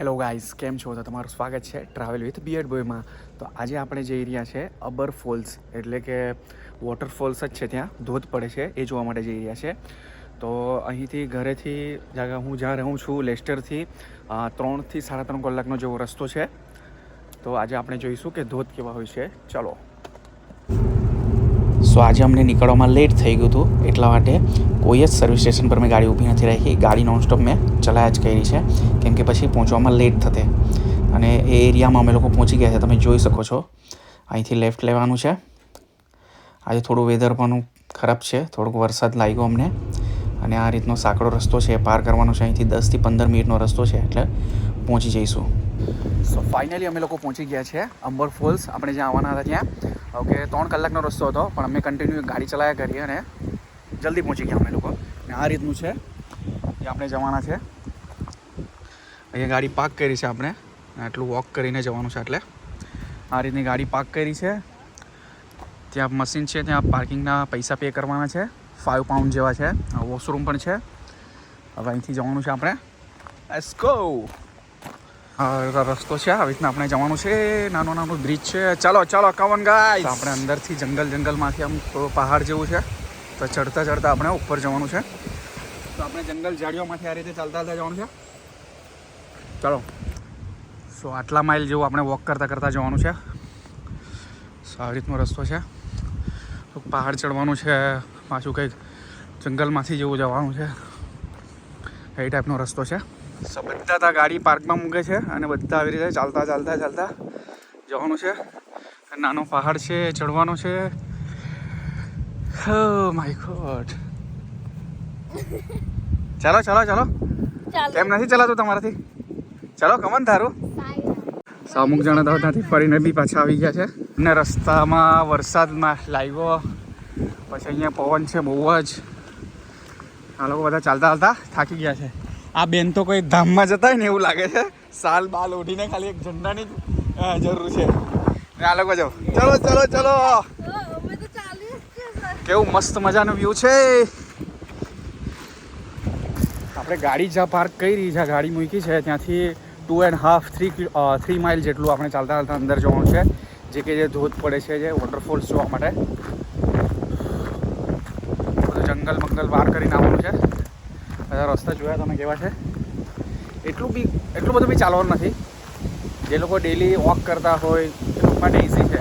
Hello guys કેમ છો? તો તમારું સ્વાગત છે ટ્રાવેલ વિથ બિયર્ડ બોયમાં તો આજે આપણે જે એરિયા છે અબર ફોલ્સ એટલે કે વોટરફોલ્સ જ છે ત્યાં. ધોધ પડે છે, એ જોવા માટે જે એરિયા છે. તો અહીંથી ઘરેથી, જ્યાં હું જ્યાં રહું છું લેસ્ટરથી ત્રણથી સાડા ત્રણ કલાકનો જેવો રસ્તો છે. તો આજે આપણે જોઈશું કે ધોધ કેવા હોય છે. ચલો. સો આજે અમને નીકળવામાં લેટ થઈ ગયું હતું, એટલા માટે કોઈ જ સર્વિસ સ્ટેશન પર મેં ગાડી ઊભી નથી રાખી. ગાડી નોનસ્ટોપ મેં ચલાયા જ કરી છે, કેમ કે પછી પહોંચવામાં લેટ થતે. અને એ એરિયામાં અમે લોકો પહોંચી ગયા છે, તમે જોઈ શકો છો. અહીંથી લેફ્ટ લેવાનું છે. આજે થોડું વેધર પણ ખરાબ છે, થોડોક વરસાદ લાગ્યો અમને. અને આ રીતનો સાંકડો રસ્તો છે, પાર કરવાનો છે, અહીંથી દસથી પંદર મિનિટનો રસ્તો છે, એટલે પહોંચી જઈશું. સો ફાઇનલી અમે લોકો પહોંચી ગયા છે અંબર ફોલ્સ આપણે જ્યાં આવવાના હતા ત્યાં. ઓકે ત્રણ કલાકનો રસ્તો હતો, પણ અમે કન્ટિન્યુ ગાડી ચલાવ્યા કરીએ અને જલ્દી પહોંચી ગયા અમે લોકો. ને આ રીતનું છે. જે આપણે જવાના છે. અહીંયા ગાડી પાર્ક કરી છે આપણે. આટલું વોક કરીને જવાનું છે એટલે. આ રીતની ગાડી પાર્ક કરી છે. ત્યાં મશીન છે, ત્યાં પાર્કિંગના પૈસા પે કરવાના છે. ફાઇવ પાઉન્ડ જેવા છે. વોશરૂમ પણ છે. હવે અહીંથી જવાનું છે આપણે. આ રસ્તો છે, આવી રીતના આપણે જવાનું છે. નાનો નાનો બ્રિજ છે. ચાલો ચાલો કવન ગાય આપણે અંદરથી જંગલ, જંગલમાંથી આમ થોડો પહાડ જેવું છે. તો ચડતા ચડતા આપણે ઉપર જવાનું છે. તો આપણે જંગલ ઝાડીઓમાંથી આ રીતે ચાલતા ચાલતા જવાનું છે. ચાલો. સો આટલા માઇલ જેવું આપણે વોક કરતાં કરતાં જવાનું છે. સો આવી રીતનો રસ્તો છે. પહાડ ચડવાનું છે. પાછું કંઈક જંગલમાંથી જેવું જવાનું છે. એ ટાઈપનો રસ્તો છે. સો બધા ત્યાં ગાડી પાર્કમાં મૂકે છે અને બધા આવી રીતે ચાલતા ચાલતા ચાલતા જવાનું છે. નાનો પહાડ છે ચડવાનો છે. My god. ચાલો ચાલો ચાલો. કેમ નથી ચલાતું તમારાથી? ચાલો કમન તારું સો અમુક જણા તો ત્યાંથી ફરીને બી પાછા આવી ગયા છે. ને રસ્તામાં વરસાદમાં લાગ્યો. પછી અહીંયા પવન છે બહુ જ. આ લોકો બધા ચાલતા ચાલતા થાકી ગયા છે. આ બેન તો કોઈ ધામમાં જતા હોય ને એવું લાગે છે. સાલ બાલ ઓઢીને ખાલી એક ઝંડાની જરૂર છે. ને આ લોકો જો, ચલો ચલો ચલો. કેવું મસ્ત મજાનું વ્યૂ છે. આપણે ગાડી જ્યાં પાર્ક કરી જ્યાં ગાડી મૂકી છે, ત્યાંથી two and half three three mile જેટલું આપણે ચાલતા ચાલતા અંદર જવાનું છે. જે કે જે ધોધ પડે છે, જે વોટરફોલ્સ જોવા માટે. બધું જંગલ મંગલ વાર કરીને આવવાનું છે. બધા રસ્તા જોયા તમે કેવા છે? એટલું બી એટલું બધું બી ચાલવાનું નથી. જે લોકો ડેલી વોક કરતા હોય, એ લોકો માટે ઇઝી છે.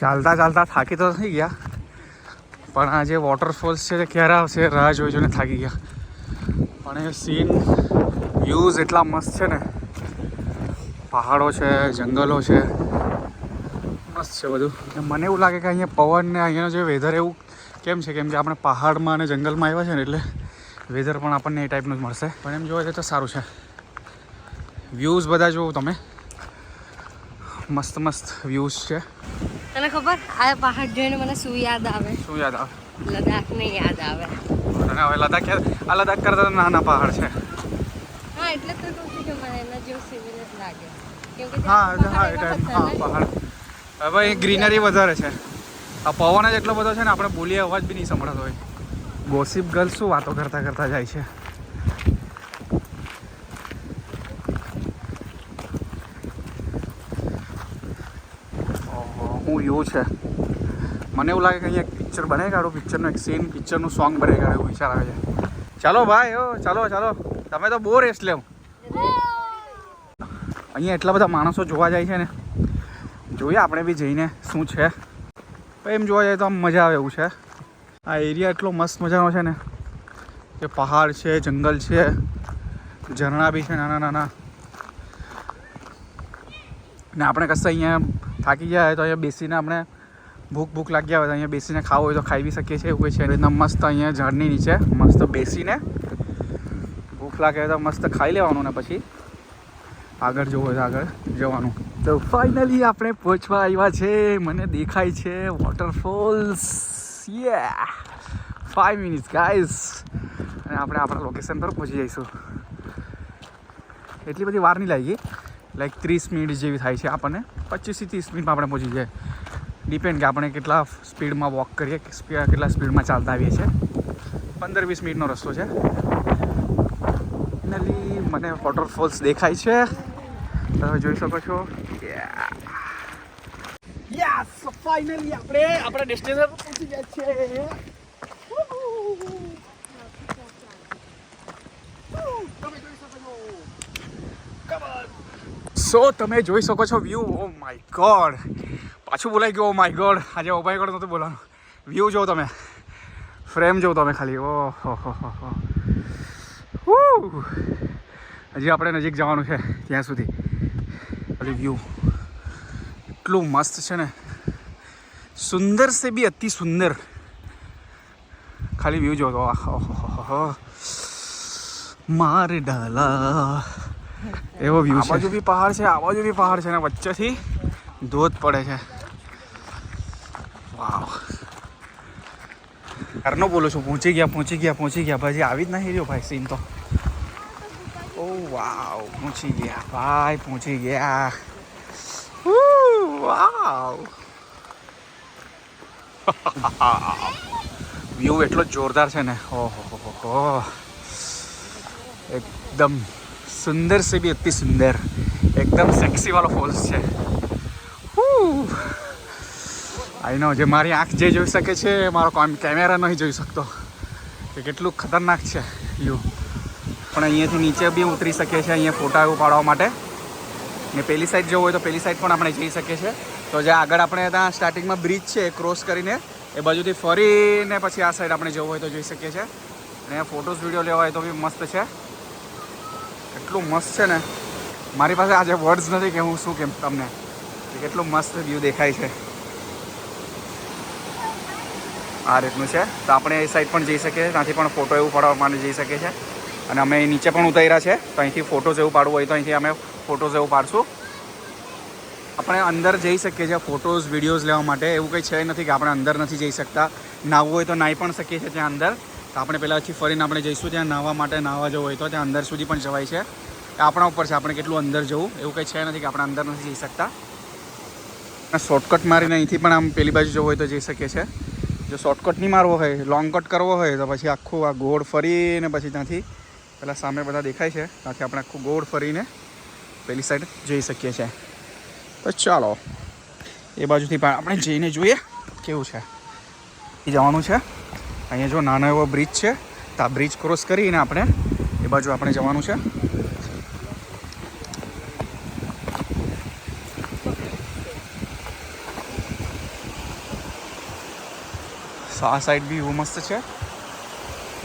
ચાલતા ચાલતા થાકી તો થઈ ગયા, પણ આ જે વોટરફોલ્સ છે તે ક્યારે આવશે રાહ જોઈ જોઈને થાકી ગયા. પણ એ સીન વ્યૂઝ એટલા મસ્ત છે ને. પહાડો છે, જંગલો છે. મસ્ત છે બધું. મને એવું લાગે કે અહીંયા પવન ને અહીંયાનો જે વેધર એવું કેમ છે? કેમ કે આપણે પહાડમાં અને જંગલમાં આવ્યા છે ને એટલે વેધર પણ આપણને એ ટાઈપનું જ મળશે. પણ એમ જોવા તો સારું છે. વ્યૂઝ બધા જોવો તમે. મસ્ત મસ્ત વ્યૂઝ છે. તને ખબર? આ પહાડ જોઈને મને શું યાદ આવે? શું યાદ આવે? લદાખ ને યાદ આવે. તને હવે લદાખ આ લદાખ કરતા નાના પહાડ છે. હા એટલે તો કહું છું કે મને એના જેવું સિવિલ જ લાગે. કેમ કે હા હા એ પહાડ ટાઈમ હા પહાડ. હવે ગ્રીનરી વધારે છે. આ પવન જ એટલો બધો છે ને, આપણે બોલીએ અવાજ બી નહીં સંભળાતો હોય. ગોસિપ ગર્લ શું વાતો કરતા કરતા જાય છે? હું એવું છે. મને એવું લાગે કે અહીંયા પિક્ચર બને કાઢું પિક્ચરનું એક સીન પિક્ચરનું સોંગ બને કાઢું, એવું વિચાર આવે છે. ચાલો ભાઈ, ઓ, ચાલો ચાલો. તમે તો બહુ રેસ્ટ લેવ અહીંયા એટલા બધા માણસો જોવા જાય છે ને. જોઈએ આપણે બી જઈને શું છે. એમ જોવા જાય તો આમ મજા આવે એવું છે. આ એરિયા એટલો મસ્ત મજાનો છે ને. કે પહાડ છે, જંગલ છે, ઝરણા બી છે નાના નાના. ને આપણે કશે અહીંયા થાકી ગયા હોય તો અહીંયા બેસીને આપણે ભૂખ ભૂખ લાગ્યા હોય તો અહીંયા બેસીને ખાવું હોય તો ખાઈ બી શકીએ છીએ એવું છે રીતના મસ્ત અહીંયા ઝાડની નીચે મસ્ત બેસીને ભૂખ લાગે તો મસ્ત ખાઈ લેવાનું ને પછી. આગળ જવું હોય તો આગળ જવાનું. તો ફાઇનલી આપણે પહોંચવા આવ્યા છે. મને દેખાય છે વોટરફોલ્સ યા ફાઈવ મિનિટ્સ ગાઈસ અને આપણે આપણા લોકેશન પર પહોંચી જઈશું. એટલી બધી વાર નહીં લાગી. લાઈક ત્રીસ મિનિટ જેવી થાય છે આપણને. પચીસથી ત્રીસ મિનિટમાં આપણે પહોંચી જાય ડિપેન્ડ કે આપણે કેટલા સ્પીડમાં વોક કરીએ કેટલા સ્પીડમાં ચાલતા આવીએ છીએ. પંદર વીસ મિનિટનો રસ્તો છે. મને વોટરફોલ્સ દેખાય છે. તમે જોઈ શકો છો. યસ ફાઇનલી આપણે. આપણા ડેસ્ટિનેશન પર પહોંચી ગયા છે સો તમે જોઈ શકો છો વ્યૂ ઓ માય ગોડ પાછું બોલાઈ ગયું ઓ માય ગોડ આજે ઓ માય ગોડ નહોતું બોલવાનું. વ્યૂ જો તમે. ફ્રેમ જો તમે ખાલી. ઓ હો હો હો. હો Woo! હજી આપણે નજીક જવાનું છે ત્યાં સુધી. ખાલી વ્યૂ એટલું મસ્ત છે ને. સુંદર સે બી અતિ સુંદર. ખાલી વ્યૂ જો તો આહ, ઓહો હો હો. માર ડાલા એવો વ્યૂ છે. આ બાજુ બી પહાડ છે આ બાજુ બી પહાડ છે ને વચ્ચેથી ધોધ પડે છે. વાવ. ઘરનો બોલું છું પહોંચી ગયા પહોંચી ગયા પહોંચી ગયા. ભાઈ હજી આવી જ નહીં રહ્યો ભાઈ સીન તો. ઓ વાવ. પહોંચી ગયા. ભાઈ પહોંચી ગયા. ઉહ, વાવ. વ્યૂ એટલો જોરદાર છે ને. ઓહો એકદમ સુંદર સે બી, અતિ સુંદર. એકદમ સેક્સી વાળો ફોલ્સ છે. આઈ નો જે મારી આંખ જે જોઈ શકે છે, મારો કામ, કેમેરા નહીં જોઈ શકતો. કે કેટલું ખતરનાક છે, વ્યૂ. પણ અહીંયાથી નીચે બી ઉતરી શકીએ છીએ અહીંયા ફોટા એવું પાડવા માટે. ને પેલી સાઈડ જવું હોય તો પેલી સાઈડ પણ આપણે જઈ શકીએ છીએ. તો જે આગળ આપણે ત્યાં સ્ટાર્ટિંગમાં બ્રિજ છે ક્રોસ કરીને, એ બાજુથી ફરીને પછી આ સાઈડ આપણે જવું હોય તો જોઈ શકીએ છીએ. અને ફોટોઝ વીડિયો લેવા હોય તો બી મસ્ત છે. એટલું મસ્ત છે ને. મારી પાસે આજે વર્ડ્સ નથી કે હું શું કેમ તમને. કેટલું મસ્ત વ્યૂ દેખાય છે. આ રીતનું છે. તો આપણે એ સાઈડ પણ જઈ શકીએ ત્યાંથી પણ ફોટો એવું પાડવા માટે જઈ શકીએ છીએ. અને અમે નીચે પણ ઉતાર્યા છે. તો અહીંથી ફોટોઝ એવું પાડવું હોય તો અહીંથી અમે ફોટોઝ એવું પાડશું. આપણે અંદર જઈ શકીએ છીએ ફોટોઝ વિડીયોઝ લેવા માટે. એવું કંઈ છે નથી કે આપણે અંદર નથી જઈ શકતા. નાહવું હોય તો નાહી પણ શકીએ છીએ ત્યાં અંદર. તો આપણે પહેલાંથી ફરીને આપણે જઈશું ત્યાં નાહવા માટે. નાહવા જવું હોય તો ત્યાં અંદર સુધી પણ જવાય છે. આપણા ઉપર છે, આપણે કેટલું અંદર જવું. એવું કંઈ છે નથી કે આપણે અંદર નથી જઈ શકતા. શોર્ટકટ મારીને અહીંથી પણ આમ પેલી બાજુ જવું હોય તો જઈ શકીએ છીએ. જો શોર્ટકટ નહીં મારવો હોય લોંગ કટ કરવો હોય, તો પછી આખું આ ગોળ ફરીને પછી ત્યાંથી પહેલાં સામે બધા દેખાય છે. ત્યાંથી આપણે આખું ગોળ ફરીને પેલી સાઈડ જઈ શકીએ છીએ. તો ચાલો, એ બાજુથી પણ આપણે જઈને જોઈએ કેવું છે. એ જવાનું છે. અહીંયા જો નાનો એવો બ્રિજ છે, તો આ બ્રિજ ક્રોસ કરીને આપણે એ બાજુ આપણે જવાનું છે. સો આ સાઈડ બી વ્યૂ મસ્ત છે.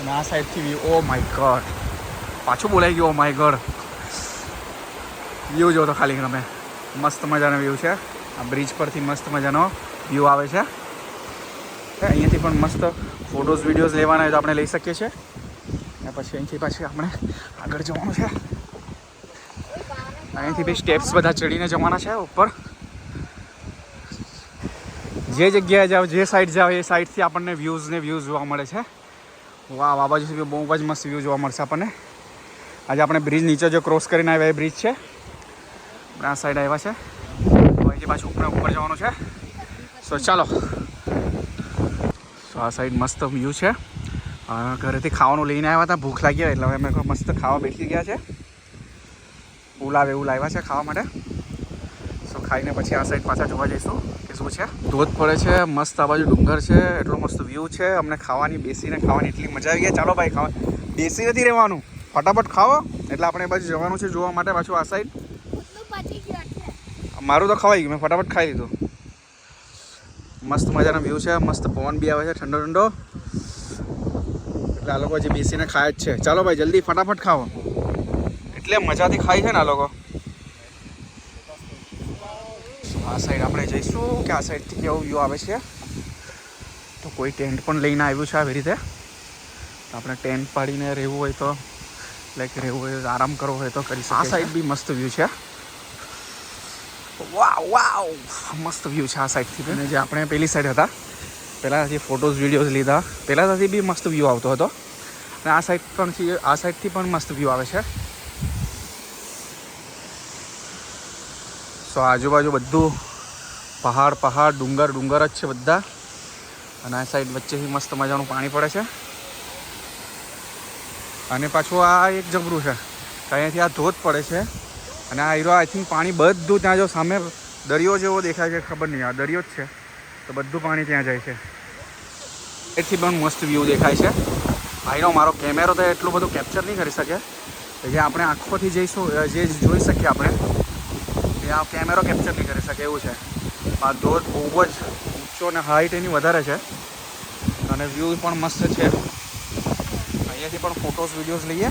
અને આ સાઈડથી વ્યૂ ઓ માય ગોડ પાછું બોલાઈ ગયું ઓ માય ગોડ વ્યૂ જો તો ખાલી તમે. મસ્ત મજાનો વ્યૂ છે. આ બ્રિજ પરથી મસ્ત મજાનો વ્યૂ આવે છે. અહીંયાથી પણ મસ્ત ફોટોઝ વિડીયોઝ લેવાના હોય તો આપણે લઈ શકીએ છીએ. અને પછી અહીંથી પાછી આપણે આગળ જવાનું છે. અહીંથી બી સ્ટેપ્સ બધા ચડીને જવાના છે ઉપર. જે જગ્યાએ જાઓ, જે સાઈડ જાઓ, એ સાઈડથી આપણને વ્યૂઝ ને વ્યૂઝ જોવા મળે છે. વાહ આ બાજુ બહુ જ મસ્ત વ્યૂ જોવા મળશે આપણને. આજે આપણે બ્રિજ નીચે જો ક્રોસ કરીને આવ્યા, એ બ્રિજ છે. આપણે આ સાઈડ આવ્યા છે. અહીંથી પાછું ઉપર ઉપર જવાનું છે. સો ચાલો. સો આ સાઈડ મસ્ત વ્યૂ છે. ઘરેથી ખાવાનું લઈને આવ્યા હતા. ભૂખ લાગી એટલે હવે અમે મસ્ત ખાવા બેસી ગયા છે. ઉલાવ એવું લાવ્યા છે ખાવા માટે. સો ખાઈને પછી આ સાઈડ પાછા જોવા જઈશું કે શું છે. ધોધ પડે છે, મસ્ત આ બાજુ ડુંગર છે, એટલો મસ્ત વ્યૂ છે. અમને ખાવાની, બેસીને ખાવાની એટલી મજા આવી ગઈ. ચાલો ભાઈ, ખાવા. બેસી નથી રહેવાનું. ફટાફટ ખાઓ. એટલે આપણે એ બાજુ જવાનું છે જોવા માટે પાછું આ સાઈડ મારું તો ખવાઈ ગયું મેં ફટાફટ ખાઈ લીધું. મસ્ત મજાનો વ્યૂ છે મસ્ત પવન બી આવે છે ઠંડો ઠંડો. એટલે આ લોકો હજી બેસીને ખાય જ છે. ચાલો ભાઈ જલ્દી ફટાફટ ખાઓ. એટલે મજાથી ખાય છે ને આ લોકો. આ સાઈડ આપણે જઈશું કે આ સાઈડથી કેવો વ્યૂ આવે છે? તો કોઈ ટેન્ટ પણ લઈને આવ્યું છે આવી રીતે. આપણે ટેન્ટ પાડીને રહેવું હોય તો લાઈક રહેવું હોય આરામ કરવો હોય તો કરી આ સાઈડ બી મસ્ત વ્યૂ છે. વાવ વાવ મસ્ત વ્યૂ છે આ સાઈડથી. અને જે આપણે પેલી સાઈડ હતા, પહેલાં જે ફોટોઝ વિડીયોઝ લીધા પહેલાંથી બી મસ્ત વ્યૂ આવતો હતો. અને આ સાઈડ પણ આ સાઈડથી પણ મસ્ત વ્યૂ આવે છે. સો આજુબાજુ બધું પહાડ પહાડ, ડુંગર ડુંગર જ છે બધા. અને આ સાઈડ વચ્ચેથી મસ્ત મજાનું પાણી પડે છે. અને પાછું આ એક જબરું છે. અહીંયાથી આ ધોધ પડે છે. અને આ હીરો આઈ થિંક પાણી બધું ત્યાં જો સામે દરિયો જેવો દેખાય છે, ખબર નહીં, આ દરિયો જ છે. તો બધું પાણી ત્યાં જાય છે. એથી પણ મસ્ત વ્યૂ દેખાય છે. ભાઈનો મારો કેમેરો તો એટલું બધું કેપ્ચર નહીં કરી શકે. જે આપણે આંખોથી જઈશું જે જોઈ શકીએ આપણે, એ આ કેમેરો કેપ્ચર નહીં કરી શકે, એવું છે. આ ધોધ બહુ જ ઊંચો અને હાઈટ એની વધારે છે. અને વ્યૂ પણ મસ્ત છે. અહીંયાથી પણ ફોટોસ વિડીયોઝ લઈએ.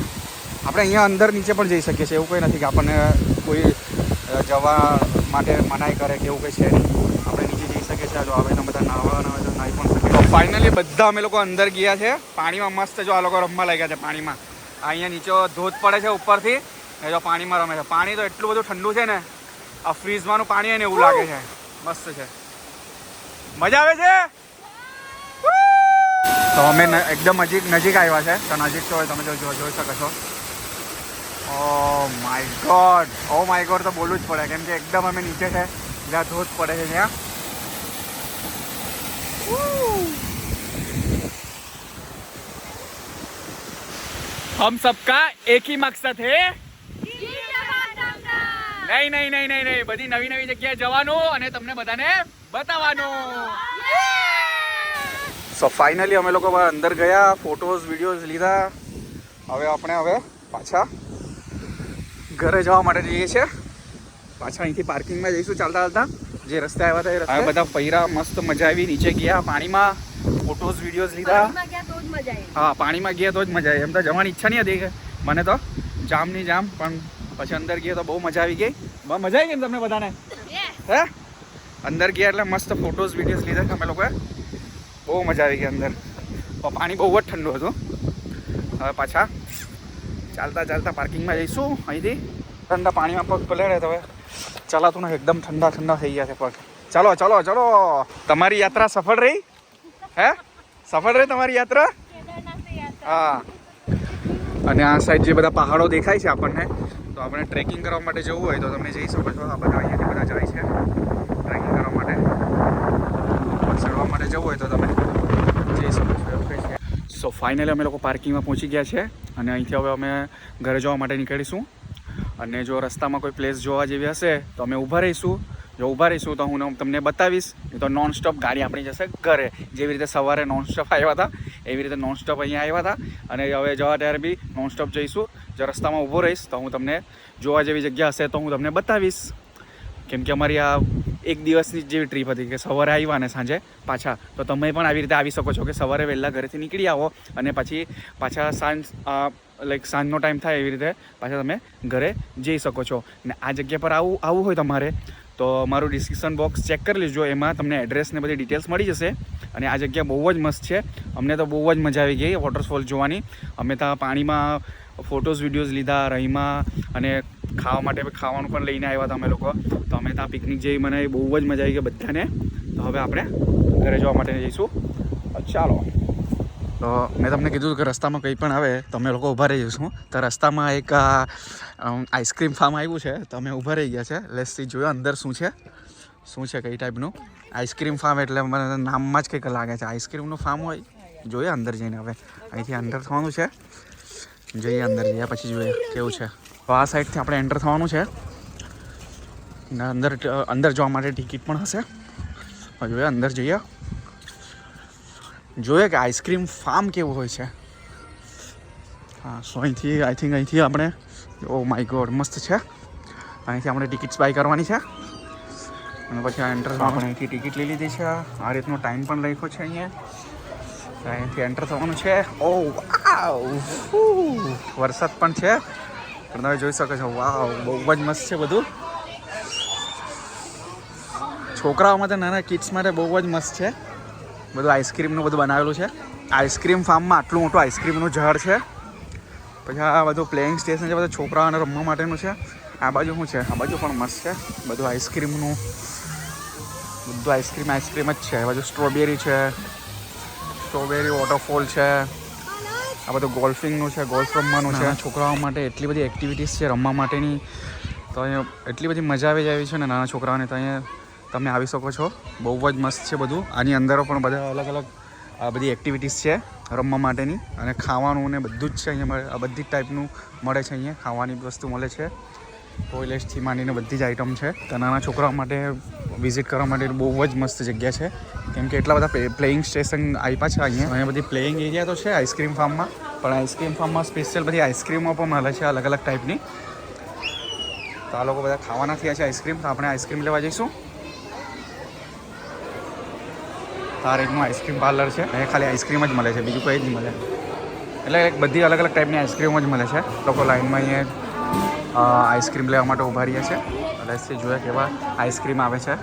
આપણે અહીંયા અંદર નીચે પણ જઈ શકીએ છીએ. એવું કંઈ નથી કે આપણને કોઈ જવા માટે મનાઈ કરે કે એવું કંઈ છે નહીં. આપણે નીચે જઈ શકીએ છીએ. જો આવે તો બધા નાહવાના હોય તો નાહી પણ શકીએ તો ફાઇનલી બધા અમે લોકો અંદર ગયા છે. પાણીમાં મસ્ત જો આ લોકો રમવા લાગ્યા છે પાણીમાં. અહીંયા નીચે ધોધ પડે છે ઉપરથી. એ જો પાણીમાં રમે છે. પાણી તો એટલું બધું ઠંડુ છે ને આ ફ્રીઝમાંનું પાણી એને એવું લાગે છે. મસ્ત છે. મજા આવે છે? તો અમે એકદમ નજીક નજીક આવ્યા છે. તો નજીક તો તમે જો- જોઈ શકો છો. oh my God oh my God તો બોલવું જ પડે કેમ કે એકદમ અમે નીચે છે જ્યાં ધોધ પડે છે ત્યાં हम सबका एक ही मकसद है નહીં નહીં નહીં નહીં નહીં બધી નવી નવી જગ્યાએ જવાનું અને તમને બધાને બતાવવાનું સો ફાઇનલી અમે લોકો અંદર ગયા ફોટોઝ વિડીયોઝ લીધા હવે આપણે હવે પાછા ઘરે જવા માટે જઈએ છીએ. પાછા અહીંથી પાર્કિંગમાં જઈશું ચાલતા ચાલતા. જે રસ્તે આવ્યા હતા એ રસ્તે. બધા પૈરા મસ્ત મજા આવી નીચે ગયા પાણીમાં ફોટોઝ વિડીયોઝ લીધા. પાણીમાં ગયા તો જ મજા આવી. હા પાણીમાં ગયા તો જ મજા આવી. એમ તો જવાની ઈચ્છા નહીં હતી કે મને તો જામ નહીં જામ પણ પછી અંદર ગયા તો બહુ મજા આવી ગઈ. બહુ મજા આવી ગઈ ને તમને બધાને? હે? અંદર ગયા એટલે મસ્ત ફોટોઝ વિડીયોઝ લીધા તમે અમે લોકોએ. બહુ મજા આવી ગઈ અંદર. પાણી બહુ જ ઠંડુ હતું. હવે પાછા ચાલતા ચાલતા પાર્કિંગમાં જઈશું અહીંથી. ઠંડા પાણીમાં પગ પલાળે હવે ચલાતું ને એકદમ ઠંડા ઠંડા થઈ ગયા છે પગ. ચાલો ચાલો ચાલો. તમારી યાત્રા સફળ રહી? હે? સફળ રહી તમારી યાત્રા? હા. અને આ સાઈડ જે બધા પહાડો દેખાય છે આપણને, તો આપણે ટ્રેકિંગ કરવા માટે જવું હોય તો તમે જઈ શકો છો. આ બધા અહીંયાથી બધા જાય છે ટ્રેકિંગ કરવા માટે. ચડવા માટે જવું હોય તો તમે જઈ શકો છો. એવું સો ફાઇનલી અમે લોકો પાર્કિંગમાં પહોંચી ગયા છે. અને અહીંથી હવે અમે ઘરે જવા માટે નીકળીશું. અને જો રસ્તામાં કોઈ પ્લેસ જોવા જેવી હશે, તો અમે ઊભા રહીશું. જો ઊભા રહીશું, તો હું તમને બતાવીશ. તો નોન સ્ટોપ ગાડી આપણી જશે ઘરે. જેવી રીતે સવારે નોન સ્ટોપ આવ્યા હતા, એવી રીતે નોન સ્ટોપ અહીંયા આવ્યા હતા. અને હવે જવા ત્યારે બી નોન સ્ટોપ જઈશું. જો રસ્તામાં ઊભો રહીશ, તો હું તમને જોવા જેવી જગ્યા હશે તો હું તમને બતાવીશ. કેમ કે અમારી આ એક દિવસની જેવી ટ્રીપ હતી કે સવારે આવ્યા અને સાંજે પાછા. તો તમે પણ આવી રીતે આવી શકો છો કે સવારે વહેલા ઘરેથી નીકળી આવો અને પછી પાછા સાંજ લાઈક સાંજનો ટાઈમ થાય એવી રીતે પાછા તમે ઘરે જઈ શકો છો. ને આ જગ્યા પર આવું આવવું હોય તમારે તો મારું ડિસ્ક્રિપ્શન બોક્સ ચેક કરી લેજો. એમાં તમને એડ્રેસ ને બધી ડિટેલ્સ મળી જશે. અને આ જગ્યા બહુ જ મસ્ત છે. અમને તો બહુ જ મજા આવી ગઈ વોટરફોલ જોવાની. અમે ત્યાં પાણીમાં ફોટોઝ વિડીયોઝ લીધા, રહીમાં અને ખાવા માટે ખાવાનું પણ લઈને આવ્યા હતા અમે લોકો. તો અમે ત્યાં પિકનિક જઈ મને બહુ જ મજા આવી ગઈ બધાને. તો હવે આપણે ઘરે જવા માટે જઈશું. ચાલો. તો મેં તમને કીધું કે રસ્તામાં કંઈ પણ આવે તો અમે લોકો ઊભા રહી જઈશું. તો રસ્તામાં એક આઈસ્ક્રીમ ફાર્મ આવ્યું છે. તો અમે ઊભા રહી ગયા છે. લેસથી જોયો અંદર શું છે? શું છે કઈ ટાઈપનું આઈસ્ક્રીમ ફાર્મ એટલે મને નામમાં જ કંઈક લાગે છે. આઈસ્ક્રીમનું ફાર્મ હોય? જોઈએ અંદર જઈને હવે. અહીંથી અંદર થવાનું છે. જઈએ અંદર જઈએ, પછી જોઈએ કેવું છે. તો આ સાઈડથી આપણે એન્ટર થવાનું છે. ને અંદર અંદર જવા માટે ટિકિટ પણ હશે. જોઈએ અંદર જઈએ. જોઈએ કે આઈસ્ક્રીમ ફાર્મ કેવું હોય છે. હા સો અહીંથી આઈ થિંક અહીંથી આપણે ઓ માય ગોડ મસ્ત છે. અહીંથી આપણે ટિકિટ્સ બાય કરવાની છે. અને પછી આ એન્ટર આપણે અહીંથી ટિકિટ લઈ લીધી છે. આ રીતનો ટાઈમ પણ લખ્યો છે અહીંયા. અહીંથી એન્ટર થવાનું છે. ઓ વરસાદ પણ છે. પણ તમે જોઈ શકો છો, વાવ, બહુ જ મસ્ત છે બધું. છોકરાઓ માટે નાના કિડ્સ માટે બહુ જ મસ્ત છે. બધું આઈસ્ક્રીમનું બધું બનાવેલું છે. આઈસ્ક્રીમ ફાર્મમાં આટલું મોટું આઈસ્ક્રીમનું ઝાડ છે. પછી આ બધું પ્લેઇંગ સ્ટેશન છે, બધા છોકરાઓને રમવા માટેનું છે. આ બાજુ શું છે? આ બાજુ પણ મસ્ત છે. બધું આઈસ્ક્રીમનું બધું આઈસ્ક્રીમ આઈસ્ક્રીમ જ છે. આ બાજુ સ્ટ્રોબેરી છે. સ્ટ્રોબેરી વોટરફોલ છે. આ બધું ગોલ્ફિંગનું છે ગોલ્ફ રમવાનું છે. છોકરાઓ માટે એટલી બધી એક્ટિવિટીઝ છે રમવા માટેની. તો અહીંયા એટલી બધી મજા આવી જાય છે ને નાના છોકરાઓને, તો અહીંયા તમે આવી શકો છો. બહુ જ મસ્ત છે બધું. આની અંદર પણ બધા અલગ અલગ આ બધી એક્ટિવિટીઝ છે રમવા માટેની. અને ખાવાનું ને બધું જ છે અહીંયા આ બધી જ ટાઈપનું મળે છે અહીંયા. ખાવાની વસ્તુ મળે છે. ટોયલેટ્સથી માંડીને બધી જ આઈટમ છે. તો નાના છોકરાઓ માટે વિઝિટ કરવા માટે બહુ જ મસ્ત જગ્યા છે. કેમ કે એટલા બધા પ્લેઇંગ સ્ટેશન આપ્યા છે અહીંયા. અહીંયા બધી પ્લેઇંગ એરિયા તો છે આઈસ્ક્રીમ ફાર્મમાં પણ આઈસ્ક્રીમ ફાર્મમાં સ્પેશિયલ બધી આઈસ્ક્રીમો પણ મળે છે અલગ અલગ ટાઈપની તો આ લોકો બધા ખાવાના થયા છે આઈસ્ક્રીમ તો આપણે આઈસ્ક્રીમ લેવા જઈશું. તારે એકનું આઈસ્ક્રીમ પાર્લર છે. અહીંયા ખાલી આઈસ્ક્રીમ જ મળે છે. બીજું કંઈ જ નહીં મળે. એટલે બધી અલગ અલગ ટાઈપની આઈસ્ક્રીમો જ મળે છે. લોકો લાઈનમાં અહીંયા આઈસ્ક્રીમ લેવા માટે ઊભા રહ્યા છે. રસથી જોયા કેવા આઈસ્ક્રીમ આવે છે.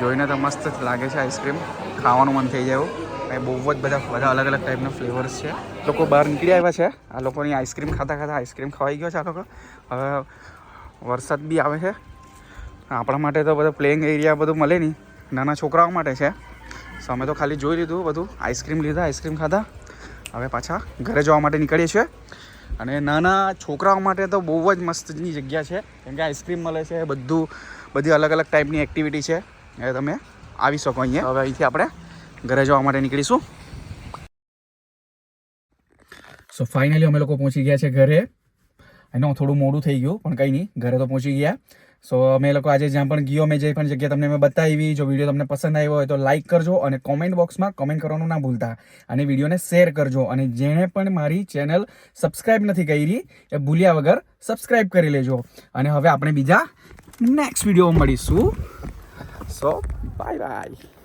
જોઈને તો મસ્ત લાગે છે આઈસ્ક્રીમ. ખાવાનું મન થઈ જાય એવું. બહુ જ બધા બધા અલગ અલગ ટાઈપના ફ્લેવર્સ છે. લોકો બહાર નીકળી આવ્યા છે. આ લોકોની આઈસ્ક્રીમ ખાતા ખાતા આઈસ્ક્રીમ ખવાઈ ગયો છે આ લોકો. હવે વરસાદ બી આવે છે. આપણા માટે તો બધા પ્લેઇંગ એરિયા બધું મળે નહીં. નાના છોકરાઓ માટે છે. સો અમે તો ખાલી જોઈ લીધું બધું. આઈસ્ક્રીમ લીધા, આઈસ્ક્રીમ ખાધા. હવે પાછા ઘરે જવા માટે નીકળીએ છીએ. અને નાના છોકરાઓ માટે તો બહુ જ મસ્તની જગ્યા છે. કેમ કે આઈસ્ક્રીમ મળે છે, બધું, બધી અલગ અલગ ટાઈપની એક્ટિવિટી છે. એ તમે આવી શકો અહીંયા. હવે અહીંથી આપણે ઘરે જવા માટે નીકળીશું. સો ફાઇનલી અમે લોકો પહોંચી ગયા છે ઘરે. એનો થોડું મોડું થઈ ગયું, પણ કંઈ નહીં, ઘરે તો પહોંચી ગયા. સો અમે લોકો આજે જ્યાં પણ ગયો મેં જે પણ જગ્યા તમને મેં બતાવી, જો વીડિયો તમને પસંદ આવ્યો હોય તો લાઇક કરજો અને કોમેન્ટ બોક્સમાં કોમેન્ટ કરવાનું ના ભૂલતા. અને વિડીયોને શેર કરજો. અને જેણે પણ મારી ચેનલ સબસ્ક્રાઇબ નથી કરી, એ ભૂલ્યા વગર સબસ્ક્રાઇબ કરી લેજો. અને હવે આપણે બીજા નેક્સ્ટ વીડિયો મળીશું. So bye bye